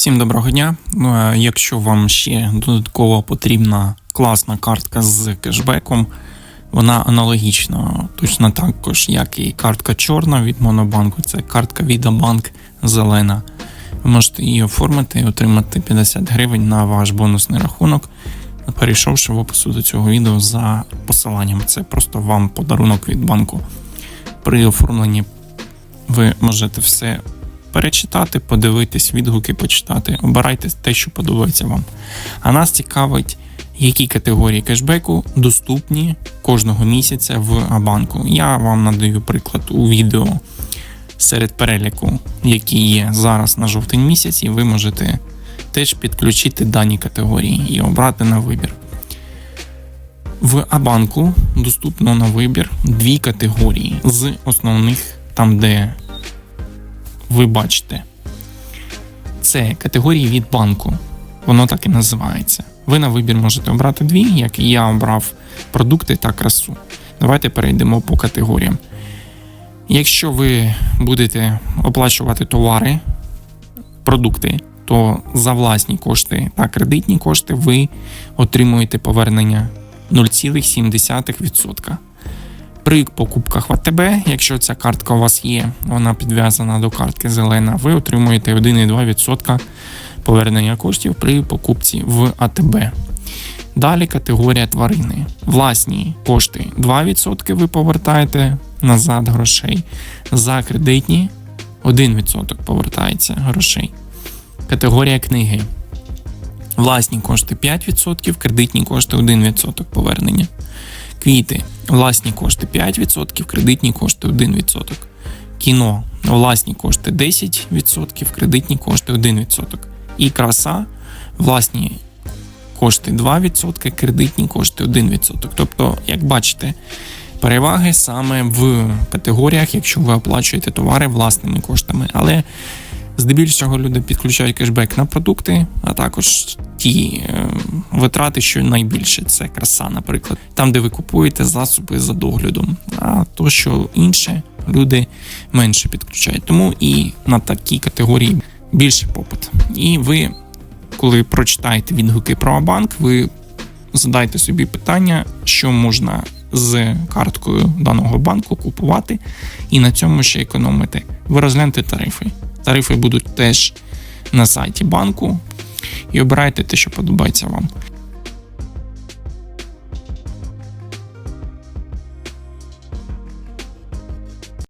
Всім доброго дня. Ну, Якщо вам ще додатково потрібна класна картка з кешбеком, вона аналогічна, точно також, як і картка чорна від Монобанку, це картка від зелена. Ви можете її оформити і отримати 50 гривень на ваш бонусний рахунок, перейшовши в опису до цього відео за посиланням. Це просто вам подарунок від банку. При оформленні ви можете все перечитати, подивитись, відгуки почитати. Обирайте те, що подобається вам. А нас цікавить, які категорії кешбеку доступні кожного місяця в Абанку. Я вам надаю приклад у відео серед переліку, які є зараз на жовтень місяць, і ви можете теж підключити дані категорії і обрати на вибір. В Абанку доступно на вибір дві категорії з основних, там де ви бачите. Це категорії від банку. Воно так і називається. Ви на вибір можете обрати дві, як і я обрав продукти та красу. Давайте перейдемо по категоріям. Якщо ви будете оплачувати товари, продукти, то за власні кошти та кредитні кошти ви отримуєте повернення 0,7%. При покупках в АТБ, якщо ця картка у вас є, вона підв'язана до картки зелена, ви отримуєте 1,2% повернення коштів при покупці в АТБ. Далі категорія тварини. Власні кошти 2% ви повертаєте назад грошей. За кредитні 1% повертається грошей. Категорія книги. Власні кошти 5%, кредитні кошти 1% повернення. Квіти, власні кошти 5%, кредитні кошти 1%. Кіно, власні кошти 10%, кредитні кошти 1%. І краса, власні кошти 2%, кредитні кошти 1%. Тобто, як бачите, переваги саме в категоріях, якщо ви оплачуєте товари власними коштами. Але здебільшого люди підключають кешбек на продукти, а також ті е, витрати, що найбільше це краса, наприклад, там, де ви купуєте засоби за доглядом, а то, що інше, люди менше підключають. Тому і на такі категорії більше попит. І ви, коли прочитаєте відгуки про Абанк, ви задайте собі питання, що можна з карткою даного банку купувати, і на цьому ще економити. Ви розгляньте тарифи. Тарифи будуть теж на сайті банку і обирайте те, що подобається вам.